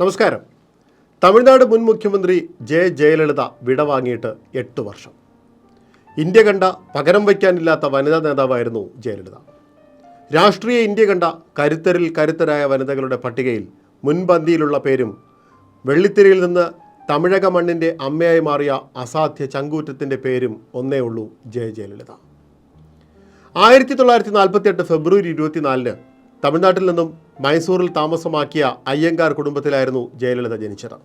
നമസ്കാരം. തമിഴ്നാട് മുൻ മുഖ്യമന്ത്രി ജെ ജയലളിത വിടവാങ്ങിയിട്ട് എട്ട് വർഷം. ഇന്ത്യ കണ്ട പകരം വയ്ക്കാനില്ലാത്ത വനിതാ നേതാവായിരുന്നു ജയലളിത. രാഷ്ട്രീയ ഇന്ത്യ കണ്ട കരുത്തരിൽ കരുത്തരായ വനിതകളുടെ പട്ടികയിൽ മുൻപന്തിയിലുള്ള പേരും വെള്ളിത്തിരയിൽ നിന്ന് തമിഴക മണ്ണിന്റെ അമ്മയായി മാറിയ അസാധ്യ ചങ്കൂറ്റത്തിന്റെ പേരും ഒന്നേ ഉള്ളൂ ജയ ജയലളിത. ആയിരത്തി തൊള്ളായിരത്തി നാൽപ്പത്തി എട്ട് ഫെബ്രുവരി ഇരുപത്തിനാലിന് തമിഴ്നാട്ടിൽ നിന്നും മൈസൂറിൽ താമസമാക്കിയ അയ്യങ്കാർ കുടുംബത്തിലായിരുന്നു ജയലളിത ജനിച്ചത്.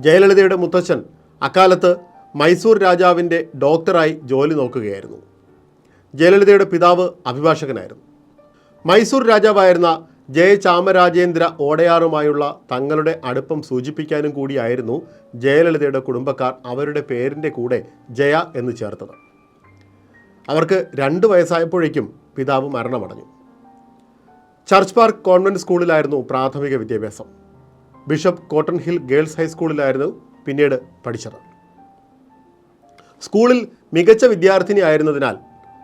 ജയലളിതയുടെ മുത്തച്ഛൻ അക്കാലത്ത് മൈസൂർ രാജാവിന്റെ ഡോക്ടറായി ജോലി നോക്കുകയായിരുന്നു. ജയലളിതയുടെ പിതാവ് അഭിഭാഷകനായിരുന്നു. മൈസൂർ രാജാവായിരുന്ന ജയചാമരാജേന്ദ്ര ഓടയാറുമായുള്ള തങ്ങളുടെ അടുപ്പം സൂചിപ്പിക്കാനും കൂടിയായിരുന്നു ജയലളിതയുടെ കുടുംബക്കാർ അവരുടെ പേരിന്റെ കൂടെ ജയ എന്ന് ചേർത്തത്. അവർക്ക് രണ്ട് വയസ്സായപ്പോഴേക്കും പിതാവ് മരണമടഞ്ഞു. ചർച്ച് പാർക്ക് കോൺവെന്റ് സ്കൂളിലായിരുന്നു പ്രാഥമിക വിദ്യാഭ്യാസം. ബിഷപ്പ് കോട്ടൺ ഹിൽ ഗേൾസ് ഹൈസ്കൂളിലായിരുന്നു പിന്നീട് പഠിച്ചത്. സ്കൂളിൽ മികച്ച വിദ്യാർത്ഥിനി ആയിരുന്നതിനാൽ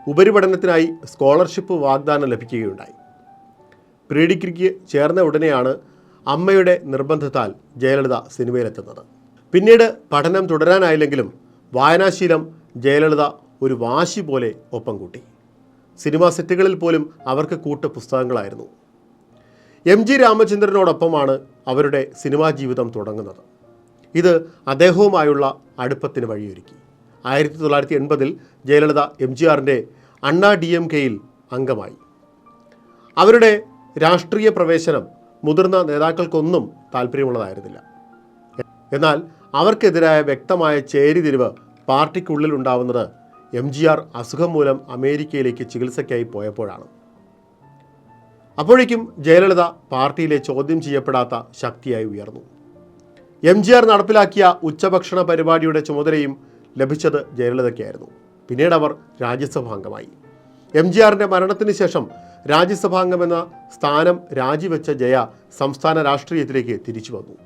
ഉപരിപഠനത്തിനായി സ്കോളർഷിപ്പ് വാഗ്ദാനം ലഭിക്കുകയുണ്ടായി. പ്രീ ഡിഗ്രിക്ക് ചേർന്ന ഉടനെയാണ് അമ്മയുടെ നിർബന്ധത്താൽ ജയലളിത സിനിമയിലെത്തുന്നത്. പിന്നീട് പഠനം തുടരാനായില്ലെങ്കിലും വായനാശീലം ജയലളിത ഒരു വാശി പോലെ ഒപ്പം കൂട്ടി സിനിമാ സെറ്റുകളിൽ പോലും അവർക്ക് കൂട്ട പുസ്തകങ്ങളായിരുന്നു എം ജി രാമചന്ദ്രനോടൊപ്പമാണ് അവരുടെ സിനിമാ ജീവിതം തുടങ്ങുന്നത്. ഇത് അദ്ദേഹവുമായുള്ള അടുപ്പത്തിന് വഴിയൊരുക്കി. ആയിരത്തി തൊള്ളായിരത്തി എൺപതിൽ ജയലളിത എം ജി ആറിന്റെ അണ്ണാ ഡി എം കെയിൽ അംഗമായി. അവരുടെ രാഷ്ട്രീയ പ്രവേശനം മുതിർന്ന നേതാക്കൾക്കൊന്നും താല്പര്യമുള്ളതായിരുന്നില്ല. എന്നാൽ അവർക്കെതിരായ വ്യക്തമായ ചേരിതിരിവ് പാർട്ടിക്കുള്ളിൽ ഉണ്ടാവുന്നത് എം ജി ആർ അസുഖം മൂലം അമേരിക്കയിലേക്ക് ചികിത്സയ്ക്കായി പോയപ്പോഴാണ്. അപ്പോഴേക്കും ജയലളിത പാർട്ടിയിലെ ചോദ്യം ചെയ്യപ്പെടാത്ത ശക്തിയായി ഉയർന്നു. എം ജി ആർ നടപ്പിലാക്കിയ ഉച്ചഭക്ഷണ പരിപാടിയുടെ ചുമതലയും ലഭിച്ചത് ജയലളിതയ്ക്കായിരുന്നു. പിന്നീട് അവർ രാജ്യസഭാംഗമായി. എം ജി ആറിന്റെ മരണത്തിന് ശേഷം രാജ്യസഭാംഗമെന്ന സ്ഥാനം രാജിവെച്ച ജയ സംസ്ഥാന രാഷ്ട്രീയത്തിലേക്ക് തിരിച്ചു വന്നു.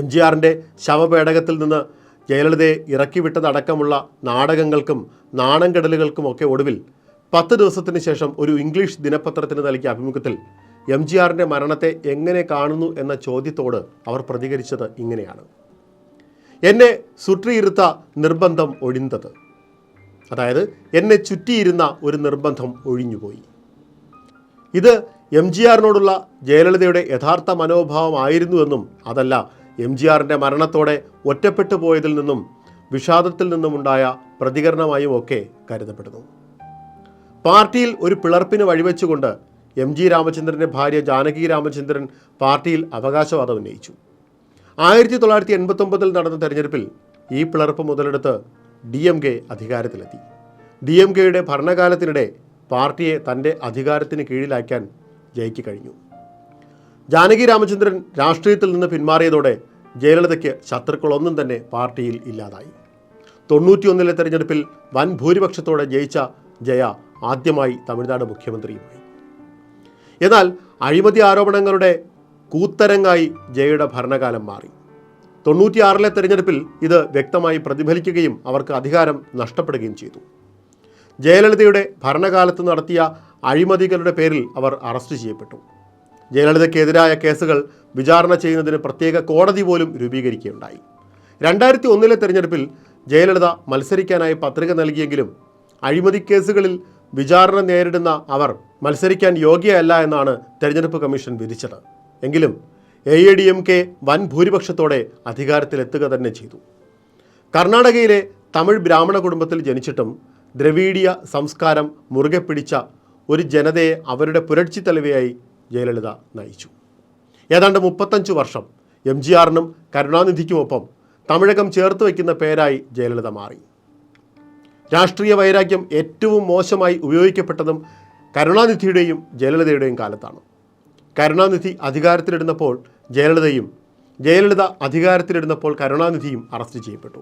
എം ജി ആറിന്റെ ശവപേടകത്തിൽ നിന്ന് ജയലളിതയെ ഇറക്കിവിട്ടതടക്കമുള്ള നാടകങ്ങൾക്കും നാണംകെടലുകൾക്കുമൊക്കെ ഒടുവിൽ പത്ത് ദിവസത്തിന് ശേഷം ഒരു ഇംഗ്ലീഷ് ദിനപത്രത്തിന് നൽകിയ അഭിമുഖത്തിൽ എം ജി ആറിന്റെ മരണത്തെ എങ്ങനെ കാണുന്നു എന്ന ചോദ്യത്തോട് അവർ പ്രതികരിച്ചത് ഇങ്ങനെയാണ്. എന്നെ സുറ്റിയിരുത്ത നിർബന്ധം ഒഴിന്തത്. അതായത് എന്നെ ചുറ്റിയിരുന്ന ഒരു നിർബന്ധം ഒഴിഞ്ഞുപോയി. ഇത് എം ജി ആറിനോടുള്ള ജയലളിതയുടെ യഥാർത്ഥ മനോഭാവമായിരുന്നുവെന്നും അതല്ല എം ജി ആറിന്റെ മരണത്തോടെ ഒറ്റപ്പെട്ടു പോയതിൽ നിന്നും വിഷാദത്തിൽ നിന്നുമുണ്ടായ പ്രതികരണമായും ഒക്കെ കരുതപ്പെടുന്നു. പാർട്ടിയിൽ ഒരു പിളർപ്പിന് വഴിവെച്ചുകൊണ്ട് എം ജി രാമചന്ദ്രന്റെ ഭാര്യ ജാനകി രാമചന്ദ്രൻ പാർട്ടിയിൽ അവകാശവാദം ഉന്നയിച്ചു. ആയിരത്തി തൊള്ളായിരത്തി എൺപത്തൊമ്പതിൽ നടന്ന തെരഞ്ഞെടുപ്പിൽ ഈ പിളർപ്പ് മുതലെടുത്ത് ഡി എം കെ അധികാരത്തിലെത്തി. ഡി എം കെയുടെ ഭരണകാലത്തിനിടെ പാർട്ടിയെ തന്റെ അധികാരത്തിന് കീഴിലാക്കാൻ ജയിക്ക് കഴിഞ്ഞു. ജാനകി രാമചന്ദ്രൻ രാഷ്ട്രീയത്തിൽ നിന്ന് പിന്മാറിയതോടെ ജയലളിതയ്ക്ക് ശത്രുക്കളൊന്നും തന്നെ പാർട്ടിയിൽ ഇല്ലാതായി. തൊണ്ണൂറ്റിയൊന്നിലെ തെരഞ്ഞെടുപ്പിൽ വൻ ഭൂരിപക്ഷത്തോടെ ജയിച്ച ജയ ആദ്യമായി തമിഴ്നാട് മുഖ്യമന്ത്രിയുമായി. എന്നാൽ അഴിമതി ആരോപണങ്ങളുടെ കൂത്തരങ്ങായി ജയയുടെ ഭരണകാലം മാറി. തൊണ്ണൂറ്റിയാറിലെ തെരഞ്ഞെടുപ്പിൽ ഇത് വ്യക്തമായി പ്രതിഫലിക്കുകയും അവർക്ക് അധികാരം നഷ്ടപ്പെടുകയും ചെയ്തു. ജയലളിതയുടെ ഭരണകാലത്ത് നടത്തിയ അഴിമതികളുടെ പേരിൽ അവർ അറസ്റ്റ് ചെയ്യപ്പെട്ടു. ജയലളിതയ്ക്കെതിരായ കേസുകൾ വിചാരണ ചെയ്യുന്നതിന് പ്രത്യേക കോടതി പോലും രൂപീകരിക്കുകയുണ്ടായി. രണ്ടായിരത്തി ഒന്നിലെ തെരഞ്ഞെടുപ്പിൽ ജയലളിത മത്സരിക്കാനായി പത്രിക നൽകിയെങ്കിലും അഴിമതി കേസുകളിൽ വിചാരണ നേരിടുന്ന അവർ മത്സരിക്കാൻ യോഗ്യയല്ല എന്നാണ് തെരഞ്ഞെടുപ്പ് കമ്മീഷൻ വിധിച്ചത്. എങ്കിലും A I D M K വൻ ഭൂരിപക്ഷത്തോടെ അധികാരത്തിലെത്തുക തന്നെ ചെയ്തു. കർണാടകയിലെ തമിഴ് ബ്രാഹ്മണ കുടുംബത്തിൽ ജനിച്ചിട്ടും ദ്രവീഡിയ സംസ്കാരം മുറുകെ പിടിച്ച ഒരു ജനതയെ അവരുടെ പുരട്ചി തലവയായി ജയലളിത നയിച്ചു. ഏതാണ്ട് മുപ്പത്തഞ്ച് വർഷം എം ജി ആറിനും കരുണാനിധിക്കുമൊപ്പം തമിഴകം ചേർത്ത് വയ്ക്കുന്ന പേരായി ജയലളിത മാറി. രാഷ്ട്രീയ വൈരാഗ്യം ഏറ്റവും മോശമായി ഉപയോഗിക്കപ്പെട്ടതും കരുണാനിധിയുടെയും ജയലളിതയുടെയും കാലത്താണ്. കരുണാനിധി അധികാരത്തിലിടുന്നപ്പോൾ ജയലളിതയും ജയലളിത അധികാരത്തിലിടുന്നപ്പോൾ കരുണാനിധിയും അറസ്റ്റ് ചെയ്യപ്പെട്ടു.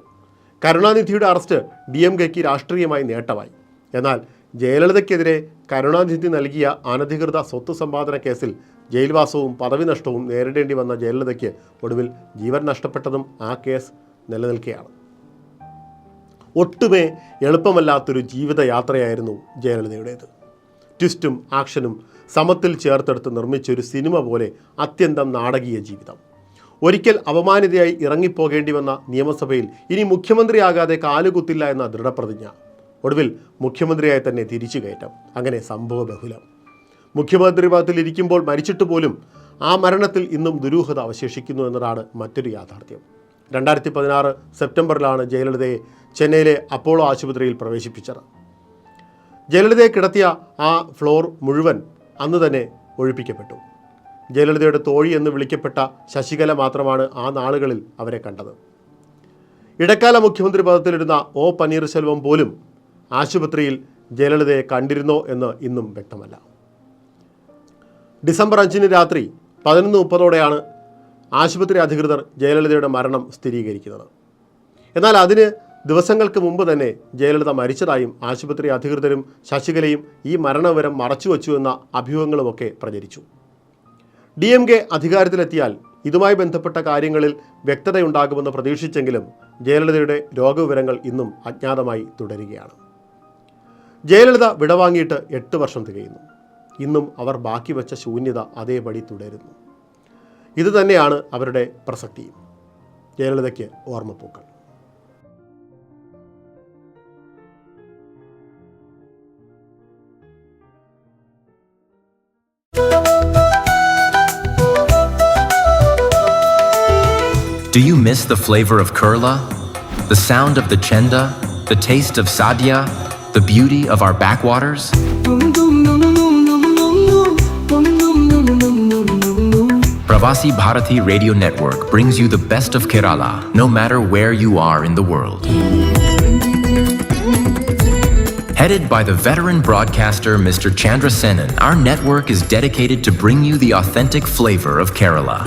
കരുണാനിധിയുടെ അറസ്റ്റ് ഡി എം കെക്ക് രാഷ്ട്രീയമായി നേട്ടമായി. എന്നാൽ ജയലളിതയ്ക്കെതിരെ കരുണാനിധി നൽകിയ അനധികൃത സ്വത്ത് സമ്പാദന കേസിൽ ജയിൽവാസവും പദവി നഷ്ടവും നേരിടേണ്ടി വന്ന ജയലളിതയ്ക്ക് ഒടുവിൽ ജീവൻ നഷ്ടപ്പെട്ടതും ആ കേസ് നിലനിൽക്കുകയാണ് ഒട്ടുമേ എളുപ്പമല്ലാത്തൊരു ജീവിതയാത്രയായിരുന്നു ജയലളിതയുടേത്. ട്വിസ്റ്റും ആക്ഷനും സമത്തിൽ ചേർത്തെടുത്ത് നിർമ്മിച്ചൊരു സിനിമ പോലെ അത്യന്തം നാടകീയ ജീവിതം. ഒരിക്കൽ അപമാനിതയായി ഇറങ്ങിപ്പോകേണ്ടി വന്ന നിയമസഭയിൽ ഇനി മുഖ്യമന്ത്രിയാകാതെ കാലുകുത്തില്ല എന്ന ദൃഢപ്രതിജ്ഞ. ഒടുവിൽ മുഖ്യമന്ത്രിയായി തന്നെ തിരിച്ചു കയറ്റാം. അങ്ങനെ സംഭവ ബഹുലം. മുഖ്യമന്ത്രി പദത്തിൽ ഇരിക്കുമ്പോൾ മരിച്ചിട്ട് പോലും ആ മരണത്തിൽ ഇന്നും ദുരൂഹത അവശേഷിക്കുന്നു എന്നതാണ് മറ്റൊരു യാഥാർത്ഥ്യം. രണ്ടായിരത്തി പതിനാറ് സെപ്റ്റംബറിലാണ് ജയലളിതയെ ചെന്നൈയിലെ അപ്പോളോ ആശുപത്രിയിൽ പ്രവേശിപ്പിച്ചത്. ജയലളിതയെ കിടത്തിയ ആ ഫ്ലോർ മുഴുവൻ അന്ന് തന്നെ ഒഴിപ്പിക്കപ്പെട്ടു. ജയലളിതയുടെ തോഴി എന്ന് വിളിക്കപ്പെട്ട ശശികല മാത്രമാണ് ആ നാളുകളിൽ അവരെ കണ്ടത്. ഇടക്കാല മുഖ്യമന്ത്രി പദത്തിലിരുന്ന ഒ പനീർശെൽവം പോലും ആശുപത്രിയിൽ ജയലളിതയെ കണ്ടിരുന്നോ എന്ന് ഇന്നും വ്യക്തമല്ല. ഡിസംബർ അഞ്ചിന് രാത്രി പതിനൊന്ന് മുപ്പതോടെയാണ് ആശുപത്രി അധികൃതർ ജയലളിതയുടെ മരണം സ്ഥിരീകരിക്കുന്നത്. എന്നാൽ അതിന് ദിവസങ്ങൾക്ക് മുമ്പ് തന്നെ ജയലളിത മരിച്ചതായും ആശുപത്രി അധികൃതരും ശശികലയും ഈ മരണവിവരം മറച്ചുവെച്ചു എന്ന അഭ്യൂഹങ്ങളുമൊക്കെ പ്രചരിച്ചു. ഡി എം കെ അധികാരത്തിലെത്തിയാൽ ഇതുമായി ബന്ധപ്പെട്ട കാര്യങ്ങളിൽ വ്യക്തതയുണ്ടാകുമെന്ന് പ്രതീക്ഷിച്ചെങ്കിലും ജയലളിതയുടെ രോഗവിവരങ്ങൾ ഇന്നും അജ്ഞാതമായി തുടരുകയാണ്. ജയലളിത വിടവാങ്ങിയിട്ട് എട്ട് വർഷം തികയുന്നു ഇന്നും അവർ ബാക്കി വെച്ച ശൂന്യത അതേപടി തുടരുന്നു ഇതുതന്നെയാണ് അവരുടെ പ്രസക്തിയും ജയലളിതയ്ക്ക് ഓർമ്മപ്പൂക്കൾ Do you miss the flavor of Kurla? The sound of the chenda? The taste of sadhya? The beauty of our backwaters? Pravasi Bharati Radio Network brings you the best of Kerala, no matter where you are in the world. Headed by the veteran broadcaster Mr. Chandra Senan, our network is dedicated to bring you the authentic flavor of Kerala.